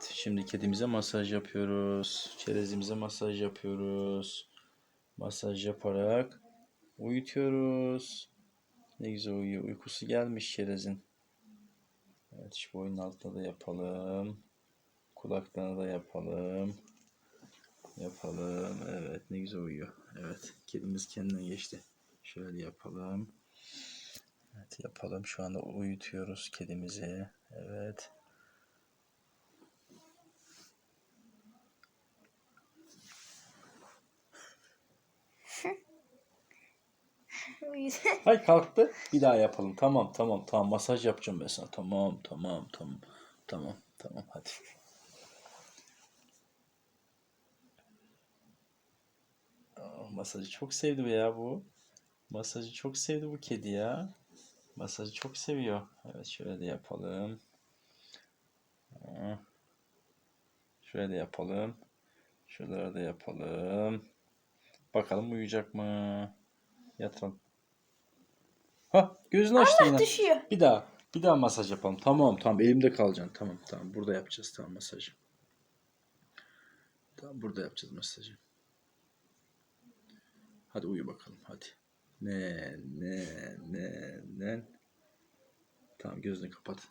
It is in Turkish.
Evet, şimdi kedimize masaj yapıyoruz. Çerezimize masaj yapıyoruz. Masaj yaparak uyutuyoruz. Ne güzel uyuyor. Uykusu gelmiş çerezin. Evet, şu boynun altına da yapalım. Kulaklarına da yapalım. Yapalım. Evet, ne güzel uyuyor. Evet, kedimiz kendinden geçti. Şöyle yapalım. Evet, yapalım. Şu anda uyutuyoruz kedimizi. Evet. Hay kalktı. Bir daha yapalım. Tamam tamam tamam. Masaj yapacağım ben sana. Tamam tamam tamam. Tamam tamam hadi. Masajı çok sevdi ya bu. Masajı çok sevdi bu kedi ya. Masajı çok seviyor. Evet şöyle de yapalım. Şöyle de yapalım. Şuraları da yapalım. Bakalım uyuyacak mı? Yatıralım. Gözünü açtı yine. Düşüyor. Bir daha. Bir daha masaj yapalım. Tamam tamam elimde kalacaksın. Tamam tamam burada yapacağız tamam masajı. Tamam burada yapacağız masajı. Hadi uyu bakalım hadi. Ne ne ne ne. Tamam gözünü kapat.